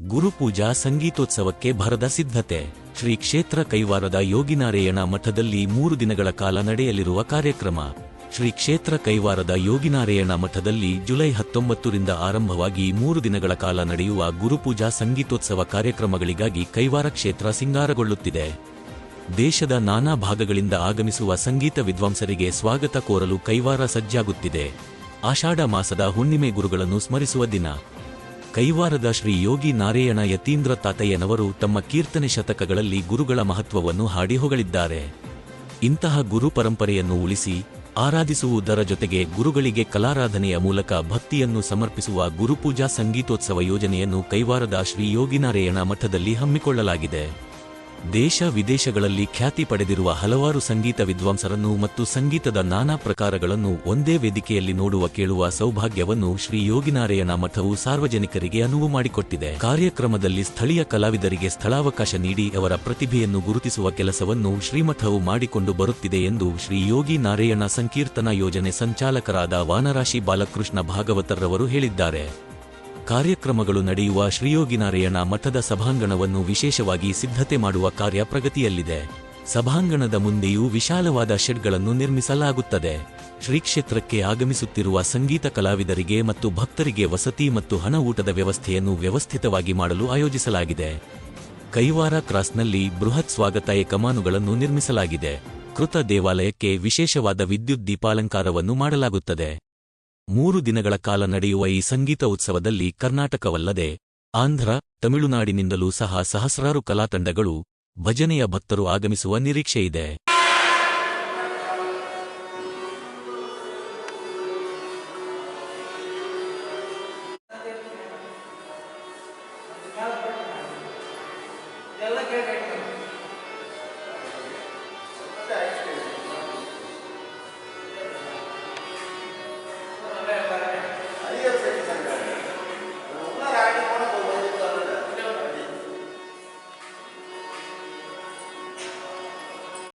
ಗುರುಪೂಜಾ ಸಂಗೀತೋತ್ಸವಕ್ಕೆ ಭರದ ಸಿದ್ಧತೆ. ಶ್ರೀ ಕ್ಷೇತ್ರ ಕೈವಾರದ ಯೋಗಿನಾರಾಯಣ ಮಠದಲ್ಲಿ ಮೂರು ದಿನಗಳ ಕಾಲ ನಡೆಯಲಿರುವ ಕಾರ್ಯಕ್ರಮ. ಶ್ರೀ ಕ್ಷೇತ್ರ ಕೈವಾರದ ಯೋಗಿನಾರಾಯಣ ಮಠದಲ್ಲಿ ಜುಲೈ ಹತ್ತೊಂಬತ್ತರಿಂದ ಆರಂಭವಾಗಿ ಮೂರು ದಿನಗಳ ಕಾಲ ನಡೆಯುವ ಗುರುಪೂಜಾ ಸಂಗೀತೋತ್ಸವ ಕಾರ್ಯಕ್ರಮಗಳಿಗಾಗಿ ಕೈವಾರ ಕ್ಷೇತ್ರ ಸಿಂಗಾರಗೊಳ್ಳುತ್ತಿದೆ. ದೇಶದ ನಾನಾ ಭಾಗಗಳಿಂದ ಆಗಮಿಸುವ ಸಂಗೀತ ವಿದ್ವಾಂಸರಿಗೆ ಸ್ವಾಗತ ಕೋರಲು ಕೈವಾರ ಸಜ್ಜಾಗುತ್ತಿದೆ. ಆಷಾಢ ಮಾಸದ ಹುಣ್ಣಿಮೆ ಗುರುಗಳನ್ನು ಸ್ಮರಿಸುವ ದಿನ. ಕೈವಾರದ ಶ್ರೀ ಯೋಗಿ ನಾರಾಯಣ ಯತೀಂದ್ರ ತಾತಯ್ಯನವರು ತಮ್ಮ ಕೀರ್ತನೆ ಶತಕಗಳಲ್ಲಿ ಗುರುಗಳ ಮಹತ್ವವನ್ನು ಹಾಡಿ ಹೊಗಳಿದ್ದಾರೆ. ಇಂತಹ ಗುರು ಪರಂಪರೆಯನ್ನು ಉಳಿಸಿ, ಆರಾಧಿಸುವುದರ ಜೊತೆಗೆ ಗುರುಗಳಿಗೆ ಕಲಾರಾಧನೆಯ ಮೂಲಕ ಭಕ್ತಿಯನ್ನು ಸಮರ್ಪಿಸುವ ಗುರುಪೂಜಾ ಸಂಗೀತೋತ್ಸವ ಯೋಜನೆಯನ್ನು ಕೈವಾರದ ಶ್ರೀ ಯೋಗಿನಾರಾಯಣ ಮಠದಲ್ಲಿ ಹಮ್ಮಿಕೊಳ್ಳಲಾಗಿದೆ. ದೇಶ ವಿದೇಶಗಳಲ್ಲಿ ಖ್ಯಾತಿ ಪಡೆದಿರುವ ಹಲವಾರು ಸಂಗೀತ ವಿದ್ವಾಂಸರನ್ನು ಮತ್ತು ಸಂಗೀತದ ನಾನಾ ಪ್ರಕಾರಗಳನ್ನು ಒಂದೇ ವೇದಿಕೆಯಲ್ಲಿ ನೋಡುವ ಕೇಳುವ ಸೌಭಾಗ್ಯವನ್ನು ಶ್ರೀ ಯೋಗಿನಾರಾಯಣ ಮಠವು ಸಾರ್ವಜನಿಕರಿಗೆ ಅನುವು ಮಾಡಿಕೊಟ್ಟಿದೆ. ಕಾರ್ಯಕ್ರಮದಲ್ಲಿ ಸ್ಥಳೀಯ ಕಲಾವಿದರಿಗೆ ಸ್ಥಳಾವಕಾಶ ನೀಡಿ ಅವರ ಪ್ರತಿಭೆಯನ್ನು ಗುರುತಿಸುವ ಕೆಲಸವನ್ನು ಶ್ರೀಮಠವು ಮಾಡಿಕೊಂಡು ಬರುತ್ತಿದೆ ಎಂದು ಶ್ರೀ ಯೋಗಿ ನಾರಾಯಣ ಸಂಕೀರ್ತನಾ ಯೋಜನೆ ಸಂಚಾಲಕರಾದ ವಾನರಾಶಿ ಬಾಲಕೃಷ್ಣ ಭಾಗವತರ್ರವರು ಹೇಳಿದ್ದಾರೆ. ಕಾರ್ಯಕ್ರಮಗಳು ನಡೆಯುವ ಶ್ರೀಯೋಗಿನಾರಾಯಣ ಮಠದ ಸಭಾಂಗಣವನ್ನು ವಿಶೇಷವಾಗಿ ಸಿದ್ಧತೆ ಮಾಡುವ ಕಾರ್ಯ ಪ್ರಗತಿಯಲ್ಲಿದೆ. ಸಭಾಂಗಣದ ಮುಂದೆಯೂ ವಿಶಾಲವಾದ ಶೆಡ್ಗಳನ್ನು ನಿರ್ಮಿಸಲಾಗುತ್ತದೆ. ಶ್ರೀಕ್ಷೇತ್ರಕ್ಕೆ ಆಗಮಿಸುತ್ತಿರುವ ಸಂಗೀತ ಕಲಾವಿದರಿಗೆ ಮತ್ತು ಭಕ್ತರಿಗೆ ವಸತಿ ಮತ್ತು ಹಣ ಊಟದ ವ್ಯವಸ್ಥೆಯನ್ನು ವ್ಯವಸ್ಥಿತವಾಗಿ ಮಾಡಲು ಆಯೋಜಿಸಲಾಗಿದೆ. ಕೈವಾರ ಕ್ರಾಸ್ನಲ್ಲಿ ಬೃಹತ್ ಸ್ವಾಗತ ಕಮಾನುಗಳನ್ನು ನಿರ್ಮಿಸಲಾಗಿದೆ. ಕೃತ ದೇವಾಲಯಕ್ಕೆ ವಿಶೇಷವಾದ ವಿದ್ಯುತ್ ದೀಪಾಲಂಕಾರವನ್ನು ಮಾಡಲಾಗುತ್ತದೆ. ಮೂರು ದಿನಗಳ ಕಾಲ ನಡೆಯುವ ಈ ಸಂಗೀತ ಉತ್ಸವದಲ್ಲಿ ಕರ್ನಾಟಕವಲ್ಲದೆ ಆಂಧ್ರ, ತಮಿಳುನಾಡಿನಿಂದಲೂ ಸಹ ಸಹಸ್ರಾರು ಕಲಾತಂಡಗಳು ಭಜನೆಯ ಭಕ್ತರು ಆಗಮಿಸುವ ನಿರೀಕ್ಷೆಯಿದೆ.